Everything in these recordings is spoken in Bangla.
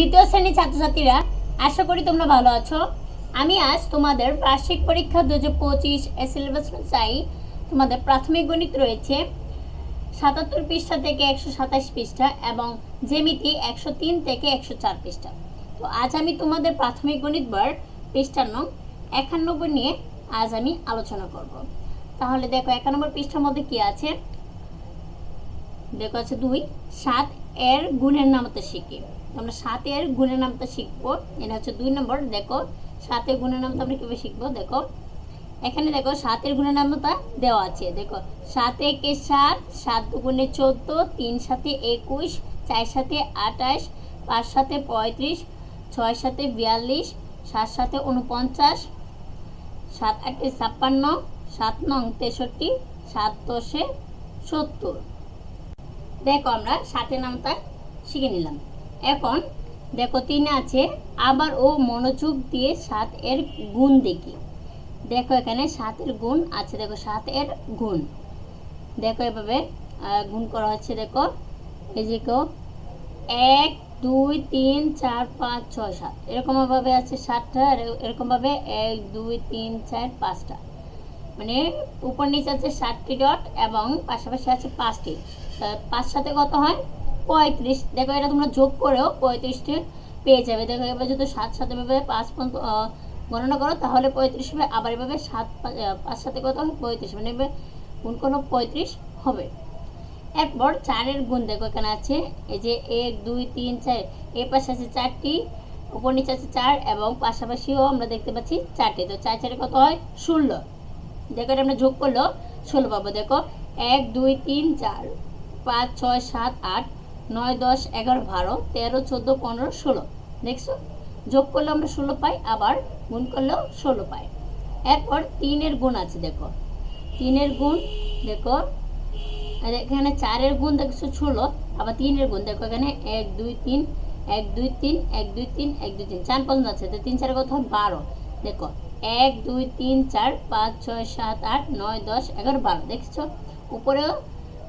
দ্বিতীয় শ্রেণির ছাত্রছাত্রীরা, আশা করি তোমরা ভালো আছো। আমি আজ তোমাদের বার্ষিক পরীক্ষা দু হাজার পঁচিশ সিলেবাস অনুযায়ী তোমাদের প্রাথমিক গণিত রয়েছে, সাতাত্তর পৃষ্ঠা থেকে একশো সাতাশ পৃষ্ঠা এবং জেমিতি একশো তিন থেকে একশো চার পৃষ্ঠা। তো আজ আমি তোমাদের প্রাথমিক গণিত বার পৃষ্ঠার নং একানব্বই নিয়ে আজ আমি আলোচনা করব। তাহলে দেখো এক নম্বর পৃষ্ঠার মধ্যে কি আছে? দেখো আছে দুই, সাত এর গুণের নামতা শিখি। আমরা সাতের গুণের নামতা শিখব। এটা হচ্ছে দুই নম্বর, দেখো সাতের গুণের নামতা আমরা কীভাবে শিখব? দেখো, এখানে দেখো সাতের গুণের নামতা দেওয়া আছে। দেখো, সাত একে সাত সাত দুগুণে চোদ্দ, তিন সাথে একুশ, চার সাথে আঠাশ, পাঁচ সাথে পঁয়ত্রিশ, ছয় সাথে বিয়াল্লিশ, সাত সাথে উনপঞ্চাশ সাত আটে ছাপ্পান্ন, সাত নং তেষট্টি, সাত দশে সত্তর। দেখো আমরা সাতের নামটা শিখে নিলাম। এখন দেখো তিনে আছে, আবার ও মনোযোগ দিয়ে সাত এর গুণ দেখি। দেখো এখানে সাতের গুণ আছে, দেখো সাত এর গুণ। দেখো এভাবে গুণ করা হচ্ছে, দেখো। এই যে কেউ, এক, দুই, তিন, চার, পাঁচ, ছয়, সাত। এরকমভাবে আছে সাতটা এরকমভাবে এক, দুই, তিন, চার, পাঁচটা। মানে উপর নিচে আছে ষাটটি ডট এবং পাশাপাশি আছে পাঁচটি। পাঁচ সাথে কত হয়? পঁয়ত্রিশ। দেখো এটা তোমরা যোগ করেও পঁয়ত্রিশটি পেয়ে যাবে। দেখো এবার যদি সাত সাথে এভাবে পাঁচ পর্যন্ত গণনা করো, তাহলে পঁয়ত্রিশ হবে। আবার এভাবে সাত পাঁচ সাথে কত হবে পঁয়ত্রিশ। মানে গুণ কোনো পঁয়ত্রিশ হবে। এরপর চারের গুণ দেখো এখানে আছে। এই যে এক, দুই, তিন, চার। এই পাশে আছে চারটি, উপর নিচে আছে চার এবং পাশাপাশিও আমরা দেখতে পাচ্ছি চারটি। তো চার, চারে কত হয়? ষোলো। দেখো এটা আমরা যোগ করল ষোলো পাবো, দেখো। এক, দুই, তিন, চার, পাঁচ, ছয়, সাত, আট, নয়, দশ, এগারো, বারো, তেরো, চোদ্দ, পনেরো, ষোলো। দেখছ? যোগ করলে আমরা ষোলো পাই, আবার গুণ করলেও ষোলো পাই। এরপর তিনের গুণ আছে, দেখো। তিনের গুণ, দেখো। এখানে চারের গুণ দেখছ ষোলো, আবার তিনের গুণ, দেখো এখানে এক, দুই, তিন, এক, দুই, তিন, এক, দুই, তিন, এক, দুই, তিন। চার পর্যন্ত আছে, তো তিন, চারের কত বারো, দেখো। এক, দুই, তিন, চার, পাঁচ, ছয়, সাত, আট, নয়, দশ, এগারো, বারো। দেখছ? উপরেও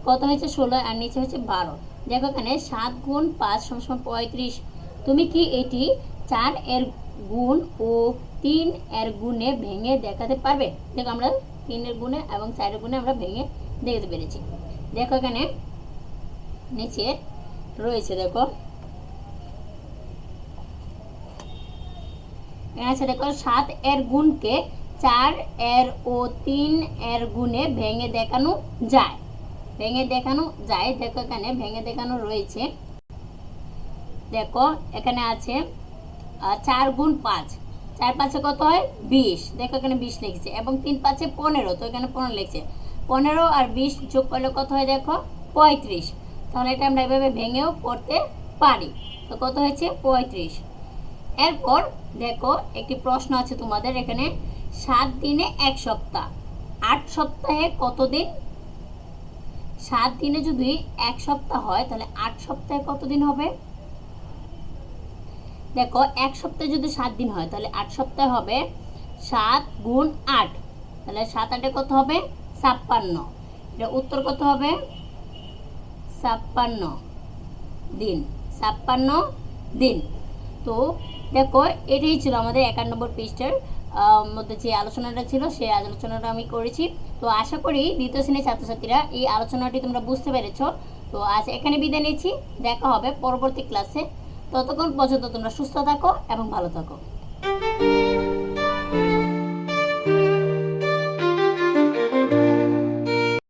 কত হয়েছে? ষোলো, আর নিচে হচ্ছে বারো। দেখো এখানে সাত গুণ পাঁচ সমান পঁয়ত্রিশ। তুমি কি এটি চার এর গুণ ও তিন এর গুণে ভেঙে দেখাতে পারবে? দেখো আমরা তিনের গুণে এবং চারের গুণে আমরা ভেঙে দেখাতে পেরেছি। দেখো এখানে নিচে রয়েছে, দেখো। আছে দেখো সাত এর গুণকে চার এর ও তিন এর গুণে ভেঙে দেখানো যায়। ভেঙে দেখানো যায়। দেখো এখানে ভেঙে দেখানো রয়েছে। দেখো এখানে আছে চার গুণ পাঁচ। চার পাঁচে কত হয়? বিশ। দেখো এখানে বিশ লিখছে এবং তিন পাঁচে পনেরো। তো এখানে পনেরো লিখছে। পনেরো আর বিশ যোগ করলে কত হয় দেখো? পঁয়ত্রিশ। তাহলে এটা আমরা এভাবে ভেঙেও পড়তে পারি। তো কত হয়েছে? পঁয়ত্রিশ। এরপর দেখো, একটি প্রশ্ন আছে তোমাদের এখানে। সাত দিনে এক সপ্তাহ। আট সপ্তাহে কত দিন? সাত দিনে যদি এক সপ্তাহ হয়, তাহলে আট সপ্তাহে কত দিন হবে? দেখো, এক সপ্তাহে যদি সাত দিন হয়, তাহলে আট সপ্তাহে হবে সাত গুণ আট। তাহলে সাত আটে কত হবে? ছাপ্পান্ন। এটা উত্তর কত হবে? ছাপ্পান্ন দিন। ছাপ্পান্ন দিন। তো দেখো, এটাই ছিল আমাদের একান্ন নম্বর পৃষ্ঠার মধ্যে যে আলোচনাটা ছিল, সেই আলোচনাটা আমি করেছি। তো আশা করি দ্বিতীয় শ্রেণির ছাত্রছাত্রীরা এই আলোচনাটি তোমরা বুঝতে পেরেছ। তো আজ এখানে বিদায় নিচ্ছি। দেখা হবে পরবর্তী ক্লাসে। ততক্ষণ পর্যন্ত তোমরা সুস্থ থাকো এবং ভালো থাকো।